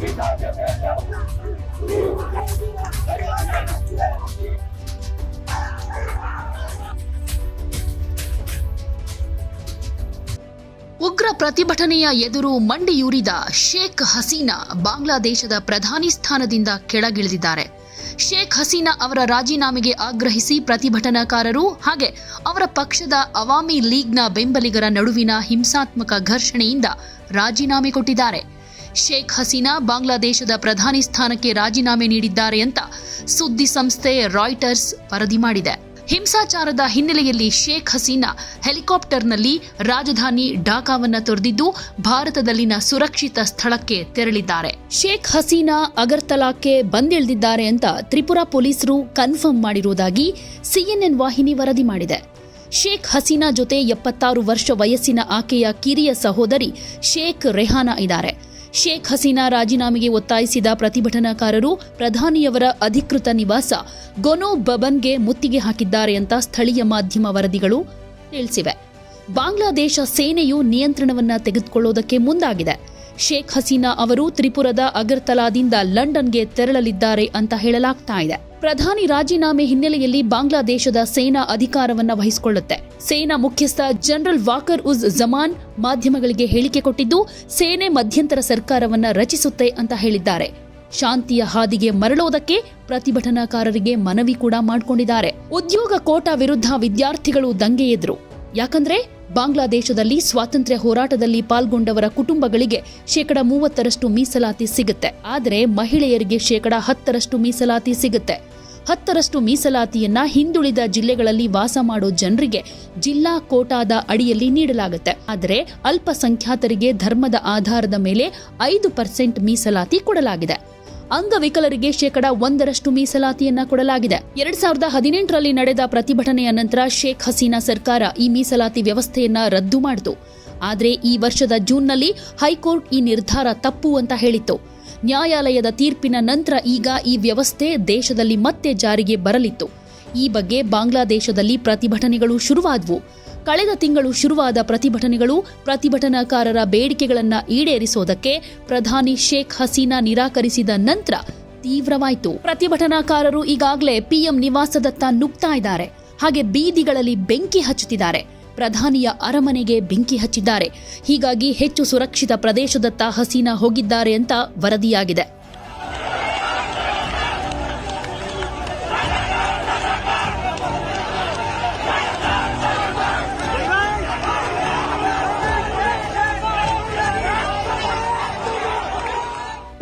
ಉಗ್ರ ಪ್ರತಿಭಟನೆಯ ಎದುರು ಮಂಡಿಯೂರಿದ ಶೇಖ್ ಹಸೀನಾ ಬಾಂಗ್ಲಾದೇಶದ ಪ್ರಧಾನಿ ಸ್ಥಾನದಿಂದ ಕೆಳಗಿಳಿದಿದ್ದಾರೆ. ಶೇಖ್ ಹಸೀನಾ ಅವರ ರಾಜೀನಾಮೆಗೆ ಆಗ್ರಹಿಸಿ ಪ್ರತಿಭಟನಾಕಾರರು ಹಾಗೆ ಅವರ ಪಕ್ಷದ ಅವಾಮಿ ಲೀಗ್ನ ಬೆಂಬಲಿಗರ ನಡುವಿನ ಹಿಂಸಾತ್ಮಕ ಘರ್ಷಣೆಯಿಂದ ರಾಜೀನಾಮೆ ಕೊಟ್ಟಿದ್ದಾರೆ. ಶೇಖ್ ಹಸೀನಾ ಬಾಂಗ್ಲಾದೇಶದ ಪ್ರಧಾನಿ ಸ್ಥಾನಕ್ಕೆ ರಾಜೀನಾಮೆ ನೀಡಿದ್ದಾರೆ ಅಂತ ಸುದ್ದಿ ಸಂಸ್ಥೆ ರಾಯ್ಟರ್ಸ್ ವರದಿ ಮಾಡಿದೆ. ಹಿಂಸಾಚಾರದ ಹಿನ್ನೆಲೆಯಲ್ಲಿ ಶೇಖ್ ಹಸೀನಾ ಹೆಲಿಕಾಪ್ಟರ್ನಲ್ಲಿ ರಾಜಧಾನಿ ಢಾಕಾವನ್ನ ತೊರೆದಿದ್ದು ಭಾರತದಲ್ಲಿನ ಸುರಕ್ಷಿತ ಸ್ಥಳಕ್ಕೆ ತೆರಳಿದ್ದಾರೆ. ಶೇಖ್ ಹಸೀನಾ ಅಗರ್ತಲಾಕ್ಕೆ ಬಂದಿಳಿದಿದ್ದಾರೆ ಅಂತ ತ್ರಿಪುರಾ ಪೊಲೀಸರು ಕನ್ಫರ್ಮ್ ಮಾಡಿರುವುದಾಗಿ ಸಿಎನ್ಎನ್ ವಾಹಿನಿ ವರದಿ ಮಾಡಿದೆ. ಶೇಖ್ ಹಸೀನಾ ಜೊತೆ ಎಪ್ಪತ್ತಾರು ವರ್ಷ ವಯಸ್ಸಿನ ಆಕೆಯ ಕಿರಿಯ ಸಹೋದರಿ ಶೇಖ್ ರೆಹಾನಾ ಇದ್ದಾರೆ. ಶೇಖ್ ಹಸೀನಾ ರಾಜೀನಾಮೆಗೆ ಒತ್ತಾಯಿಸಿದ ಪ್ರತಿಭಟನಾಕಾರರು ಪ್ರಧಾನಿಯವರ ಅಧಿಕೃತ ನಿವಾಸ ಗೊನೋ ಬಬನ್ಗೆ ಮುತ್ತಿಗೆ ಹಾಕಿದ್ದಾರೆ ಅಂತ ಸ್ಥಳೀಯ ಮಾಧ್ಯಮ ವರದಿಗಳು ತಿಳಿಸಿವೆ. ಬಾಂಗ್ಲಾದೇಶ ಸೇನೆಯು ನಿಯಂತ್ರಣವನ್ನ ತೆಗೆದುಕೊಳ್ಳೋದಕ್ಕೆ ಮುಂದಾಗಿದೆ. ಶೇಖ್ ಹಸೀನಾ ಅವರು ತ್ರಿಪುರದ ಅಗರ್ತಲಾದಿಂದ ಲಂಡನ್ಗೆ ತೆರಳಲಿದ್ದಾರೆ ಅಂತ ಹೇಳಲಾಗ್ತಾ ಇದೆ. ಪ್ರಧಾನಿ ರಾಜೀನಾಮೆ ಹಿನ್ನೆಲೆಯಲ್ಲಿ ಬಾಂಗ್ಲಾದೇಶದ ಸೇನಾ ಅಧಿಕಾರವನ್ನ ವಹಿಸಿಕೊಳ್ಳುತ್ತೆ. ಸೇನಾ ಮುಖ್ಯಸ್ಥ ಜನರಲ್ ವಾಕರ್ ಉಜ್ ಜಮಾನ್ ಮಾಧ್ಯಮಗಳಿಗೆ ಹೇಳಿಕೆ ಕೊಟ್ಟಿದ್ದು, ಸೇನೆ ಮಧ್ಯಂತರ ಸರ್ಕಾರವನ್ನ ರಚಿಸುತ್ತೆ ಅಂತ ಹೇಳಿದ್ದಾರೆ. ಶಾಂತಿಯ ಹಾದಿಗೆ ಮರಳೋದಕ್ಕೆ ಪ್ರತಿಭಟನಾಕಾರರಿಗೆ ಮನವಿ ಕೂಡ ಮಾಡಿಕೊಂಡಿದ್ದಾರೆ. ಉದ್ಯೋಗ ಕೋಟಾ ವಿರುದ್ಧ ವಿದ್ಯಾರ್ಥಿಗಳು ದಂಗೆ ಎದ್ರು. ಯಾಕಂದ್ರೆ, ಬಾಂಗ್ಲಾದೇಶದಲ್ಲಿ ಸ್ವಾತಂತ್ರ್ಯ ಹೋರಾಟದಲ್ಲಿ ಪಾಲ್ಗೊಂಡವರ ಕುಟುಂಬಗಳಿಗೆ ಶೇಕಡ ಮೂವತ್ತರಷ್ಟು ಮೀಸಲಾತಿ ಸಿಗುತ್ತೆ. ಆದರೆ ಮಹಿಳೆಯರಿಗೆ ಶೇಕಡ ಹತ್ತರಷ್ಟು ಮೀಸಲಾತಿ ಸಿಗುತ್ತೆ. ಹತ್ತರಷ್ಟು ಮೀಸಲಾತಿಯನ್ನ ಹಿಂದುಳಿದ ಜಿಲ್ಲೆಗಳಲ್ಲಿ ವಾಸ ಮಾಡೋ ಜನರಿಗೆ ಜಿಲ್ಲಾ ಕೋಟಾದ ಅಡಿಯಲ್ಲಿ ನೀಡಲಾಗುತ್ತೆ. ಆದರೆ ಅಲ್ಪಸಂಖ್ಯಾತರಿಗೆ ಧರ್ಮದ ಆಧಾರದ ಮೇಲೆ ಐದು ಪರ್ಸೆಂಟ್ ಮೀಸಲಾತಿ ಕೊಡಲಾಗಿದೆ. ಅಂಗವಿಕಲರಿಗೆ ಶೇಕಡ ಒಂದರಷ್ಟು ಮೀಸಲಾತಿಯನ್ನ ಕೊಡಲಾಗಿದೆ. ಎರಡ್ ಸಾವಿರದ ಹದಿನೆಂಟರಲ್ಲಿ ನಡೆದ ಪ್ರತಿಭಟನೆಯ ನಂತರ ಶೇಖ್ ಹಸೀನಾ ಸರ್ಕಾರ ಈ ಮೀಸಲಾತಿ ವ್ಯವಸ್ಥೆಯನ್ನ ರದ್ದು ಮಾಡಿತು. ಆದರೆ ಈ ವರ್ಷದ ಜೂನ್ನಲ್ಲಿ ಹೈಕೋರ್ಟ್ ಈ ನಿರ್ಧಾರ ತಪ್ಪು ಅಂತ ಹೇಳಿತ್ತು. ನ್ಯಾಯಾಲಯದ ತೀರ್ಪಿನ ನಂತರ ಈಗ ಈ ವ್ಯವಸ್ಥೆ ದೇಶದಲ್ಲಿ ಮತ್ತೆ ಜಾರಿಗೆ ಬರಲಿತ್ತು. ಈ ಬಗ್ಗೆ ಬಾಂಗ್ಲಾದೇಶದಲ್ಲಿ ಪ್ರತಿಭಟನೆಗಳು ಶುರುವಾದವು. ಕಳೆದ ತಿಂಗಳು ಶುರುವಾದ ಪ್ರತಿಭಟನೆಗಳು ಪ್ರತಿಭಟನಾಕಾರರ ಬೇಡಿಕೆಗಳನ್ನು ಈಡೇರಿಸೋದಕ್ಕೆ ಪ್ರಧಾನಿ ಶೇಖ್ ಹಸೀನಾ ನಿರಾಕರಿಸಿದ ನಂತರ ತೀವ್ರವಾಯಿತು. ಪ್ರತಿಭಟನಾಕಾರರು ಈಗಾಗಲೇ ಪಿಎಂ ನಿವಾಸದತ್ತ ನುಗ್ತಾ ಇದ್ದಾರೆ. ಹಾಗೆ ಬೀದಿಗಳಲ್ಲಿ ಬೆಂಕಿ ಹಚ್ಚುತ್ತಿದ್ದಾರೆ. ಪ್ರಧಾನಿಯ ಅರಮನೆಗೆ ಬೆಂಕಿ ಹಚ್ಚಿದ್ದಾರೆ. ಹೀಗಾಗಿ ಹೆಚ್ಚು ಸುರಕ್ಷಿತ ಪ್ರದೇಶದತ್ತ ಹಸೀನಾ ಹೋಗಿದ್ದಾರೆ ಅಂತ ವರದಿಯಾಗಿದೆ.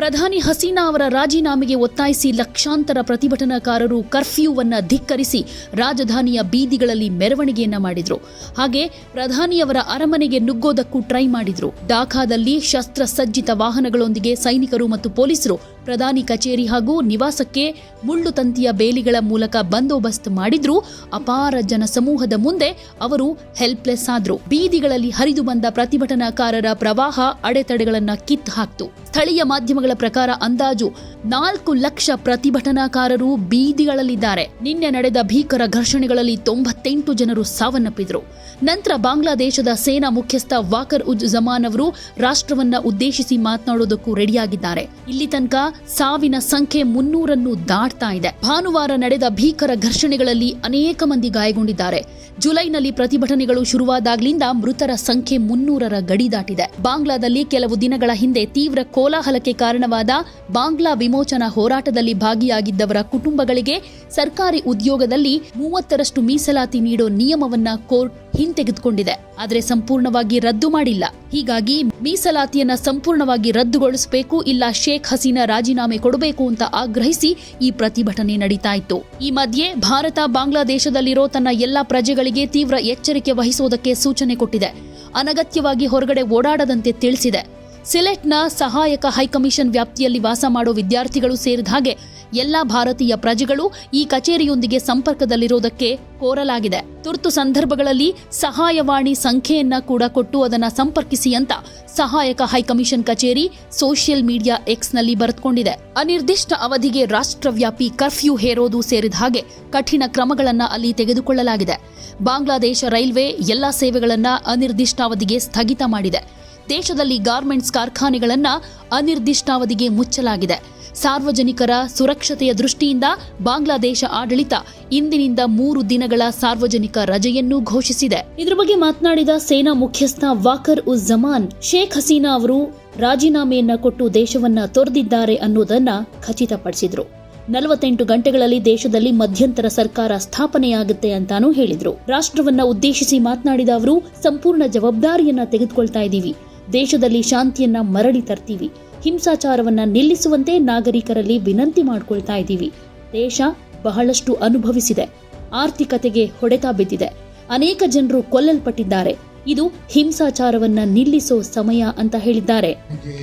ಪ್ರಧಾನಿ ಹಸೀನಾ ಅವರ ರಾಜೀನಾಮೆಗೆ ಒತ್ತಾಯಿಸಿ ಲಕ್ಷಾಂತರ ಪ್ರತಿಭಟನಾಕಾರರು ಕರ್ಫ್ಯೂವನ್ನ ಧಿಕ್ಕರಿಸಿ ರಾಜಧಾನಿಯ ಬೀದಿಗಳಲ್ಲಿ ಮೆರವಣಿಗೆಯನ್ನ ಮಾಡಿದ್ರು. ಹಾಗೆ ಪ್ರಧಾನಿಯವರ ಅರಮನೆಗೆ ನುಗ್ಗೋದಕ್ಕೂ ಟ್ರೈ ಮಾಡಿದ್ರು. ಡಾಕಾದಲ್ಲಿ ಶಸ್ತ್ರಸಜ್ಜಿತ ವಾಹನಗಳೊಂದಿಗೆ ಸೈನಿಕರು ಮತ್ತು ಪೊಲೀಸರು ಪ್ರಧಾನಿ ಕಚೇರಿ ಹಾಗೂ ನಿವಾಸಕ್ಕೆ ಮುಳ್ಳು ತಂತಿಯ ಬೇಲಿಗಳ ಮೂಲಕ ಬಂದೋಬಸ್ತ್ ಮಾಡಿದ್ರು. ಅಪಾರ ಜನಸಮೂಹದ ಮುಂದೆ ಅವರು ಹೆಲ್ಪ್ಲೆಸ್ ಆದ್ರು. ಬೀದಿಗಳಲ್ಲಿ ಹರಿದು ಬಂದ ಪ್ರತಿಭಟನಾಕಾರರ ಪ್ರವಾಹ ಅಡೆತಡೆಗಳನ್ನು ಕಿತ್ತು ಹಾಕ್ತು. ಸ್ಥಳೀಯ ಮಾಧ್ಯಮಗಳ ಪ್ರಕಾರ ಅಂದಾಜು ನಾಲ್ಕು ಲಕ್ಷ ಪ್ರತಿಭಟನಾಕಾರರು ಬೀದಿಗಳಲ್ಲಿದ್ದಾರೆ. ನಿನ್ನೆ ನಡೆದ ಭೀಕರ ಘರ್ಷಣೆಗಳಲ್ಲಿ ತೊಂಬತ್ತೆಂಟು ಜನರು ಸಾವನ್ನಪ್ಪಿದ್ರು. ನಂತರ ಬಾಂಗ್ಲಾದೇಶದ ಸೇನಾ ಮುಖ್ಯಸ್ಥ ವಾಕರ್ ಉಜ್ ಜಮಾನ್ ಅವರು ರಾಷ್ಟ್ರವನ್ನ ಉದ್ದೇಶಿಸಿ ಮಾತನಾಡೋದಕ್ಕೂ ರೆಡಿಯಾಗಿದ್ದಾರೆ. ಇಲ್ಲಿ ತನಕ ಸಾವಿನ ಸಂಖ್ಯೆ ಮುನ್ನೂರನ್ನು ದಾಟ್ತಾ ಇದೆ. ಭಾನುವಾರ ನಡೆದ ಭೀಕರ ಘರ್ಷಣೆಗಳಲ್ಲಿ ಅನೇಕ ಮಂದಿ ಗಾಯಗೊಂಡಿದ್ದಾರೆ. ಜುಲೈನಲ್ಲಿ ಪ್ರತಿಭಟನೆಗಳು ಶುರುವಾದಾಗ್ಲಿಂದ ಮೃತರ ಸಂಖ್ಯೆ ಮುನ್ನೂರರ ಗಡಿ ದಾಟಿದೆ. ಬಾಂಗ್ಲಾದಲ್ಲಿ ಕೆಲವು ದಿನಗಳ ಹಿಂದೆ ತೀವ್ರ ಕೋಲಾಹಲಕ್ಕೆ ಕಾರಣವಾದ ಬಾಂಗ್ಲಾ ವಿಮೋಚನಾ ಹೋರಾಟದಲ್ಲಿ ಭಾಗಿಯಾಗಿದ್ದವರ ಕುಟುಂಬಗಳಿಗೆ ಸರ್ಕಾರಿ ಉದ್ಯೋಗದಲ್ಲಿ ಮೂವತ್ತರಷ್ಟು ಮೀಸಲಾತಿ ನೀಡೋ ನಿಯಮವನ್ನ ಕೋರ್ಟ್ ಹಿಂತೆಗೆದುಕೊಂಡಿದೆ. ಆದರೆ ಸಂಪೂರ್ಣವಾಗಿ ರದ್ದು ಮಾಡಿಲ್ಲ. ಹೀಗಾಗಿ ಮೀಸಲಾತಿಯನ್ನ ಸಂಪೂರ್ಣವಾಗಿ ರದ್ದುಗೊಳಿಸಬೇಕು, ಇಲ್ಲ ಶೇಖ್ ಹಸೀನಾ ರಾಜೀನಾಮೆ ಕೊಡಬೇಕು ಅಂತ ಆಗ್ರಹಿಸಿ ಈ ಪ್ರತಿಭಟನೆ ನಡೀತಾ ಇತ್ತು ಈ ಮಧ್ಯೆ ಭಾರತ ಬಾಂಗ್ಲಾದೇಶದಲ್ಲಿರೋ ತನ್ನ ಎಲ್ಲಾ ಪ್ರಜೆಗಳಿಗೆ ತೀವ್ರ ಎಚ್ಚರಿಕೆ ವಹಿಸುವುದಕ್ಕೆ ಸೂಚನೆ ಕೊಟ್ಟಿದೆ. ಅನಗತ್ಯವಾಗಿ ಹೊರಗಡೆ ಓಡಾಡದಂತೆ ತಿಳಿಸಿದೆ. ಸಿಲೆಟ್ನ ಸಹಾಯಕ ಹೈಕಮಿಷನ್ ವ್ಯಾಪ್ತಿಯಲ್ಲಿ ವಾಸ ಮಾಡೋ ವಿದ್ಯಾರ್ಥಿಗಳು ಸೇರಿದ ಹಾಗೆ ಎಲ್ಲ ಭಾರತೀಯ ಪ್ರಜೆಗಳು ಈ ಕಚೇರಿಯೊಂದಿಗೆ ಸಂಪರ್ಕದಲ್ಲಿರೋದಕ್ಕೆ ಕೋರಲಾಗಿದೆ. ತುರ್ತು ಸಂದರ್ಭಗಳಲ್ಲಿ ಸಹಾಯವಾಣಿ ಸಂಖ್ಯೆಯನ್ನ ಕೂಡ ಕೊಟ್ಟು ಅದನ್ನ ಸಂಪರ್ಕಿಸಿ ಅಂತ ಸಹಾಯಕ ಹೈಕಮಿಷನ್ ಕಚೇರಿ ಸೋಷಿಯಲ್ ಮೀಡಿಯಾ ಎಕ್ಸ್ನಲ್ಲಿ ಬರೆದುಕೊಂಡಿದೆ. ಅನಿರ್ದಿಷ್ಟ ಅವಧಿಗೆ ರಾಷ್ಟ್ರವ್ಯಾಪಿ ಕರ್ಫ್ಯೂ ಹೇರೋದು ಸೇರಿದ ಹಾಗೆ ಕಠಿಣ ಕ್ರಮಗಳನ್ನು ಅಲ್ಲಿ ತೆಗೆದುಕೊಳ್ಳಲಾಗಿದೆ. ಬಾಂಗ್ಲಾದೇಶ ರೈಲ್ವೆ ಎಲ್ಲಾ ಸೇವೆಗಳನ್ನ ಅನಿರ್ದಿಷ್ಟಾವಧಿಗೆ ಸ್ಥಗಿತ ಮಾಡಿದೆ. ದೇಶದಲ್ಲಿ ಗಾರ್ಮೆಂಟ್ಸ್ ಕಾರ್ಖಾನೆಗಳನ್ನ ಅನಿರ್ದಿಷ್ಟಾವಧಿಗೆ ಮುಚ್ಚಲಾಗಿದೆ. ಸಾರ್ವಜನಿಕರ ಸುರಕ್ಷತೆಯ ದೃಷ್ಟಿಯಿಂದ ಬಾಂಗ್ಲಾದೇಶ ಆಡಳಿತ ಇಂದಿನಿಂದ ಮೂರು ದಿನಗಳ ಸಾರ್ವಜನಿಕ ರಜೆಯನ್ನು ಘೋಷಿಸಿದೆ. ಇದರ ಬಗ್ಗೆ ಮಾತನಾಡಿದ ಸೇನಾ ಮುಖ್ಯಸ್ಥ ವಾಕರ್ ಉಜ್ ಜಮಾನ್, ಶೇಖ್ ಹಸೀನಾ ಅವರು ರಾಜೀನಾಮೆಯನ್ನ ಕೊಟ್ಟು ದೇಶವನ್ನ ತೊರೆದಿದ್ದಾರೆ ಅನ್ನೋದನ್ನ ಖಚಿತಪಡಿಸಿದ್ರು. ನಲವತ್ತೆಂಟು ಗಂಟೆಗಳಲ್ಲಿ ದೇಶದಲ್ಲಿ ಮಧ್ಯಂತರ ಸರ್ಕಾರ ಸ್ಥಾಪನೆಯಾಗುತ್ತೆ ಅಂತಾನೂ ಹೇಳಿದ್ರು. ರಾಷ್ಟ್ರವನ್ನ ಉದ್ದೇಶಿಸಿ ಮಾತನಾಡಿದ ಅವರು, ಸಂಪೂರ್ಣ ಜವಾಬ್ದಾರಿಯನ್ನ ತೆಗೆದುಕೊಳ್ತಾ ಇದ್ದೀವಿ ದೇಶದಲ್ಲಿ ಶಾಂತಿಯನ್ನ ಮರಳಿ ತರ್ತೀವಿ ಹಿಂಸಾಚಾರವನ್ನ ನಿಲ್ಲಿಸುವಂತೆ ನಾಗರಿಕರಲ್ಲಿ ವಿನಂತಿ ಮಾಡ್ಕೊಳ್ತಾ ಇದ್ದೀವಿ ದೇಶ ಬಹಳಷ್ಟು ಅನುಭವಿಸಿದೆ ಆರ್ಥಿಕತೆಗೆ ಹೊಡೆತ ಬಿದ್ದಿದೆ ಅನೇಕ ಜನರು ಕೊಲ್ಲಲ್ಪಟ್ಟಿದ್ದಾರೆ ಇದು ಹಿಂಸಾಚಾರವನ್ನ ನಿಲ್ಲಿಸೋ সময় ಅಂತ ಹೇಳಿದ್ದಾರೆ যে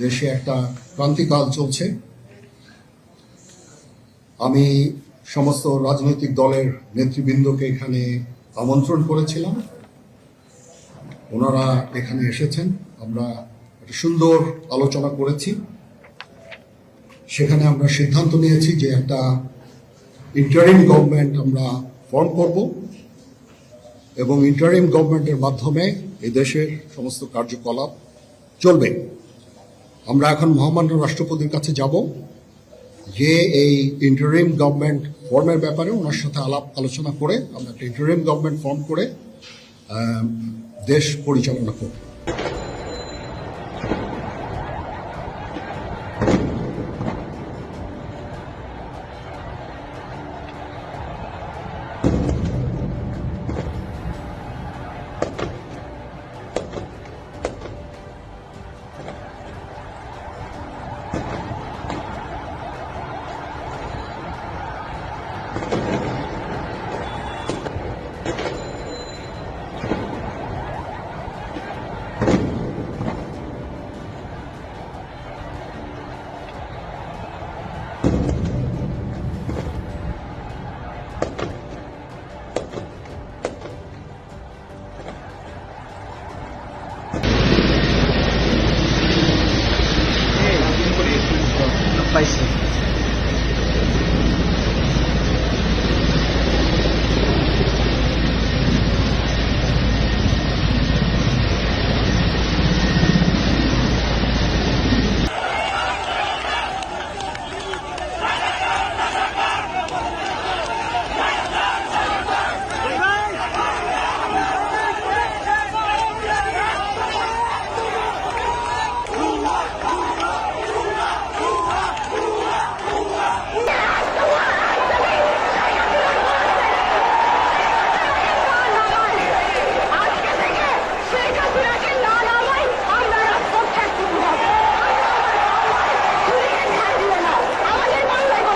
দেশে একটা ক্রান্তিকাল চলছে আমি সমস্ত রাজনৈতিক দলের নেতৃবৃন্দকে এখানে আমন্ত্রণ করেছিলাম ওনারা এখানে এসেছেন। আমরা একটা সুন্দর আলোচনা করেছি। সেখানে আমরা সিদ্ধান্ত নিয়েছি যে একটা ইন্টারিম গভর্নমেন্ট আমরা ফর্ম করব এবং ইন্টারিম গভর্নমেন্টের মাধ্যমে এই দেশের সমস্ত কার্যকলাপ চলবে। আমরা এখন মহামান্য রাষ্ট্রপতির কাছে যাব যে এই ইন্টারিম গভর্নমেন্ট ফর্মের ব্যাপারে ওনার সাথে আলাপ আলোচনা করে, আমরা একটা ইন্টারিম গভর্নমেন্ট ফর্ম করে দেশ পরিচালনা করব।